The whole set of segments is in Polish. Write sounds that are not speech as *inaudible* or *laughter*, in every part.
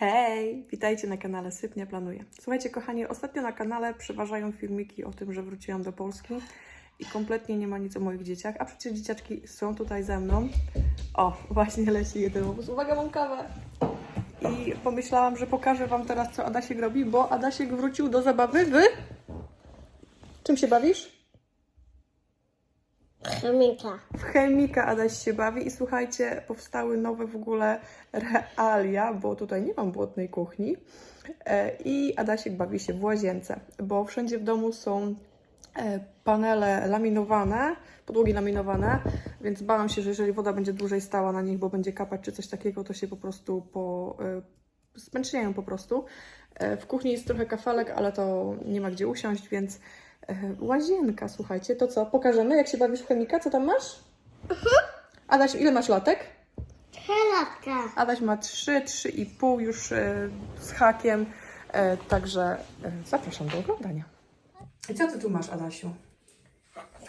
Hej, witajcie na kanale Sypnia Planuję. Słuchajcie, kochani, ostatnio na kanale przeważają filmiki o tym, że wróciłam do Polski i kompletnie nie ma nic o moich dzieciach, a przecież dzieciaczki są tutaj ze mną. O, właśnie leci jeden obóz. Uwaga, mam kawę! I pomyślałam, że pokażę Wam teraz, co Adasiek robi, bo Adasiek wrócił do zabawy w... Czym się bawisz? Chomika. W chemika Adaś się bawi i słuchajcie, powstały nowe w ogóle realia, bo tutaj nie mam błotnej kuchni E, i Adasiek bawi się w łazience, bo wszędzie w domu są e, panele laminowane, podłogi laminowane, więc bałam się, że jeżeli woda będzie dłużej stała na nich, bo będzie kapać czy coś takiego, to się po prostu po, e, po prostu. W kuchni jest trochę kafelek, ale to nie ma gdzie usiąść, więc łazienka, słuchajcie. To co, pokażemy jak się bawisz w chemika? Co tam masz? Adaś, ile masz latek? Helatka. Adaś ma 3, 3,5 już e, z hakiem, e, także e, zapraszam do oglądania. I co ty tu masz, Adasiu?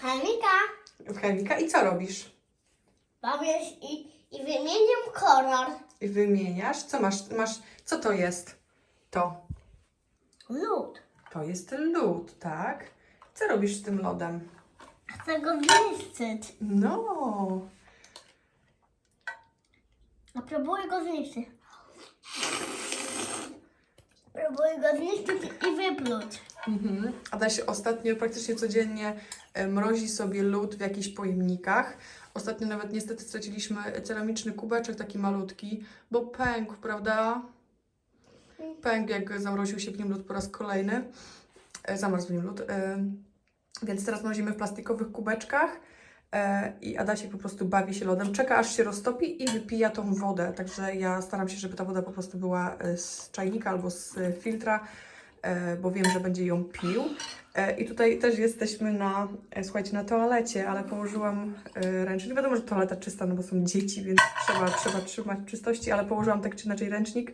Chomika. W chemika i co robisz? Bawię się i, i wymieniam kolor. I Wymieniasz? Co masz? masz? Co to jest? To. Lód. To jest lód, tak? Co robisz z tym lodem? Chcę go zniszczyć. No, A próbuję go zniszczyć. Próbuję go zniszczyć i wypluć. Mhm. Adaś ostatnio praktycznie codziennie e, mrozi sobie lód w jakichś pojemnikach. Ostatnio nawet niestety straciliśmy ceramiczny kubeczek taki malutki, bo pękł, prawda? Pękł, jak zamroził się w nim lód po raz kolejny. E, Zamarzł nim lód. E, Więc teraz mrozimy w plastikowych kubeczkach. E, I Adasiek po prostu bawi się lodem, czeka aż się roztopi i wypija tą wodę. Także ja staram się, żeby ta woda po prostu była z czajnika albo z filtra, bo wiem, że będzie ją pił. I tutaj też jesteśmy na, słuchajcie, na toalecie, ale położyłam ręcznik. Wiadomo, że toaleta czysta, no bo są dzieci, więc trzeba, trzeba trzymać czystości, ale położyłam tak czy inaczej ręcznik,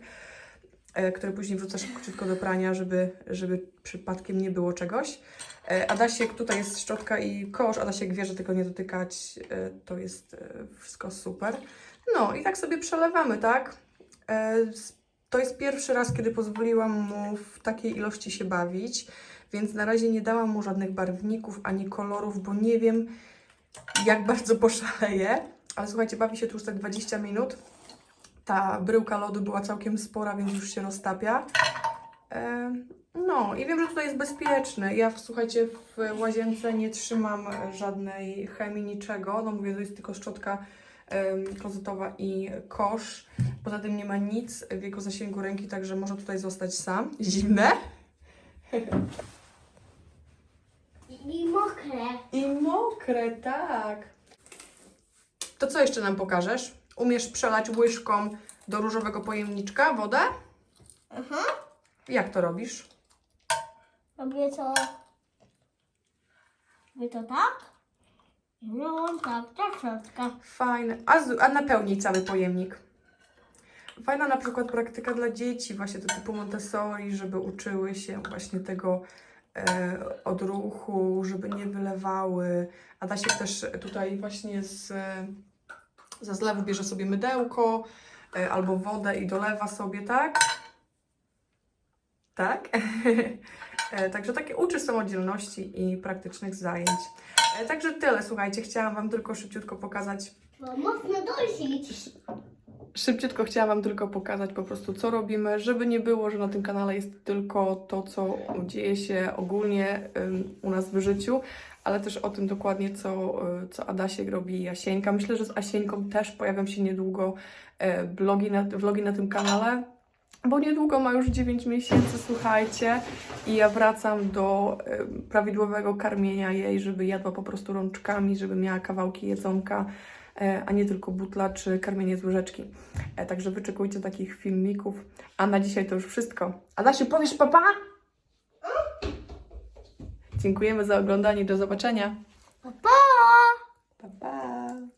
e, który później wrzucę szybko do prania, żeby, żeby przypadkiem nie było czegoś. E, Adasiek, tutaj jest szczotka i kosz. Adasiek wie, że tego nie dotykać. e, To jest wszystko super. No i tak sobie przelewamy, tak? To jest pierwszy raz, kiedy pozwoliłam mu w takiej ilości się bawić, więc na razie nie dałam mu żadnych barwników ani kolorów, bo nie wiem, jak bardzo poszaleje. Ale słuchajcie, bawi się tu już tak 20 minut. Ta bryłka lodu była całkiem spora, więc już się roztapia. E, No i wiem, że tutaj jest bezpieczne. Ja, słuchajcie, w łazience nie trzymam żadnej chemii, niczego. No mówię, to jest tylko szczotka klozetowa i kosz. Poza tym nie ma nic w jego zasięgu ręki, także może tutaj zostać sam. Zimne i mokre. i mokre, tak. To co jeszcze nam pokażesz? Umiesz przelać łyżką do różowego pojemniczka wodę? Aha. Jak to robisz? Robię to... Robię to tak. Miałam tak, tak środka. Fajne. A, z, a napełnij cały pojemnik. Fajna na przykład praktyka dla dzieci, właśnie do typu Montessori, żeby uczyły się właśnie tego e, odruchu, żeby nie wylewały. Adasiek też tutaj właśnie z, ze zlewu bierze sobie mydełko e, albo wodę i dolewa sobie, tak? Tak? *laughs* E, Także takie uczy samodzielności i praktycznych zajęć. E, Także tyle, słuchajcie, chciałam Wam tylko szybciutko pokazać mocno dusić. Szybciutko chciałam Wam tylko pokazać po prostu, co robimy, żeby nie było, że na tym kanale jest tylko to, co dzieje się ogólnie u nas w życiu, ale też o tym dokładnie, co, y, co Adasiek robi i Jasieńka. Myślę, że z Asieńką też pojawią się niedługo e, blogi na, vlogi na tym kanale, bo niedługo ma już 9 miesięcy, słuchajcie, i ja wracam do y, prawidłowego karmienia jej, żeby jadła po prostu rączkami, żeby miała kawałki jedzonka, a nie tylko butla czy karmienie z łyżeczki. E, Także wyczekujcie takich filmików. A na dzisiaj to już wszystko. Adasiu, powiesz papa? Dziękujemy za oglądanie. Do zobaczenia. Pa, pa! Pa, pa.